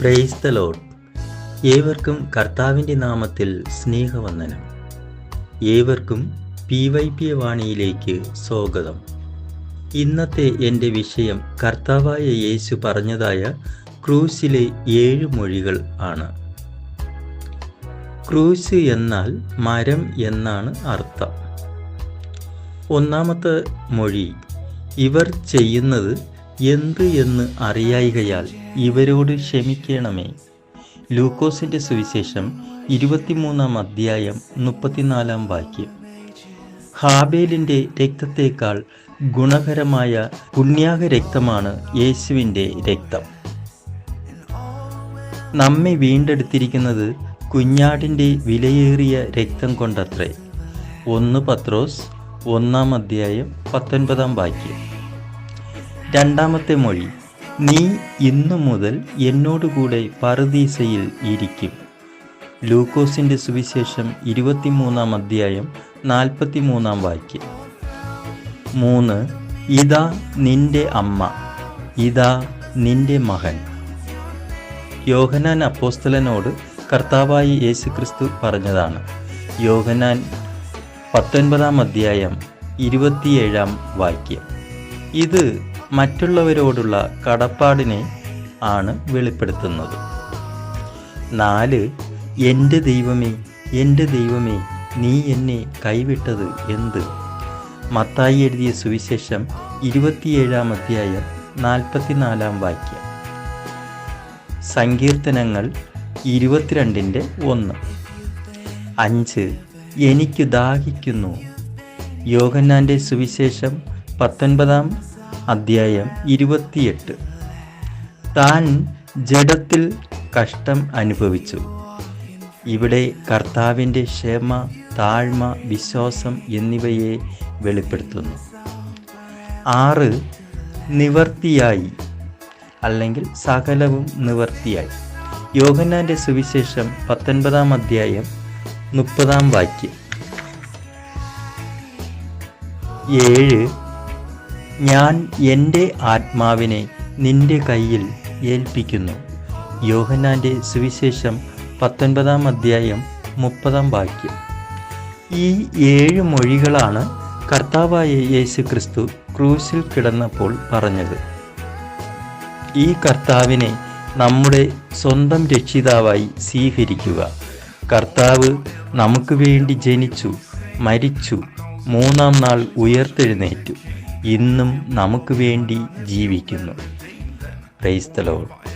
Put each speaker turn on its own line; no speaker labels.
Praise the load ഏവർക്കും കർത്താവിന്റെ നാമത്തിൽ സ്നേഹവന്ദനം. ഏവർക്കും പി വൈ പി വാണിയിലേക്ക് സ്വാഗതം. ഇന്നത്തെ എന്റെ വിഷയം കർത്താവായ യേശു പറഞ്ഞതായ ക്രൂസിലെ ഏഴ് മൊഴികൾ ആണ്. ക്രൂസ് എന്നാൽ മരം എന്നാണ് അർത്ഥം. ഒന്നാമത്തെ മൊഴി ഇവർ ചെയ്യുന്നത് എന്ത് എന്ന് അറിയായികയാൽ ഇവരോട് ക്ഷമിക്കണമേ. ലൂക്കോസിന്റെ സുവിശേഷം ഇരുപത്തിമൂന്നാം അധ്യായം മുപ്പത്തിനാലാം വാക്യം. ഹാബേലിന്റെ രക്തത്തേക്കാൾ ഗുണകരമായ പുണ്യാക രക്തമാണ് യേശുവിന്റെ രക്തം. നമ്മെ വീണ്ടെടുത്തിരിക്കുന്നത് കുഞ്ഞാടിന്റെ വിലയേറിയ രക്തം കൊണ്ടത്രേ. ഒന്ന് പത്രോസ് ഒന്നാം അധ്യായം പത്തൊൻപതാം വാക്യം. രണ്ടാമത്തെ മൊഴി നീ ഇന്നു മുതൽ എന്നോടുകൂടെ പറുദീസയിൽ ഇരിക്കും. ലൂക്കോസിന്റെ സുവിശേഷം ഇരുപത്തിമൂന്നാം അധ്യായം നാൽപ്പത്തിമൂന്നാം വാക്യം. മൂന്ന് ഇതാ നിന്റെ അമ്മ ഇതാ നിന്റെ മകൻ. യോഹനാൻ അപ്പോസ്തലനോട് കർത്താവായി യേശുക്രിസ്തു പറഞ്ഞതാണ്. യോഹനാൻ പത്തൊൻപതാം അധ്യായം ഇരുപത്തിയേഴാം വാക്യം. ഇത് മറ്റുള്ളവരോടുള്ള കടപ്പാടിനെ ആണ് വെളിപ്പെടുത്തുന്നത്. നാല് എന്റെ ദൈവമേ എന്റെ ദൈവമേ നീ എന്നെ കൈവിട്ടത് എന്ത്? മത്തായി എഴുതിയ സുവിശേഷം ഇരുപത്തിയേഴാം അധ്യായം നാൽപ്പത്തിനാലാം വാക്യം. സങ്കീർത്തനങ്ങൾ ഇരുപത്തിരണ്ടിന്റെ ഒന്ന്. അഞ്ച് എനിക്ക് ദാഹിക്കുന്നു. യോഗന്നാന്റെ സുവിശേഷം പത്തൊൻപതാം അധ്യായം ഇരുപത്തിയെട്ട്. താൻ ജഡത്തിൽ കഷ്ടം അനുഭവിച്ചു. ഇവിടെ കർത്താവിന്റെ ക്ഷമ താഴ്മ വിശ്വാസം എന്നിവയെ വെളിപ്പെടുത്തുന്നു. ആറ് നിവർത്തിയായി അല്ലെങ്കിൽ സകലവും നിവർത്തിയായി. യോഹന്നാന്റെ സുവിശേഷം പത്തൊൻപതാം അധ്യായം മുപ്പതാം വാക്യം. ഏഴ് ഞാൻ എന്റെ ആത്മാവിനെ നിന്റെ കയ്യിൽ ഏൽപ്പിക്കുന്നു. യോഹന്നാന്റെ സുവിശേഷം പത്തൊൻപതാം അധ്യായം മുപ്പതാം വാക്യം. ഈ ഏഴ് മൊഴികളാണ് കർത്താവായ യേശു ക്രിസ്തു ക്രൂശിൽ കിടന്നപ്പോൾ പറഞ്ഞത്. ഈ കർത്താവിനെ നമ്മുടെ സ്വന്തം രക്ഷിതാവായി സ്വീകരിക്കുക. കർത്താവ് നമുക്ക് വേണ്ടി ജനിച്ചു മരിച്ചു മൂന്നാം നാൾ ഉയർത്തെഴുന്നേറ്റു. ഇന്നും നമുക്ക് വേണ്ടി ജീവിക്കുന്നു. ക്രൈസ്തലോട്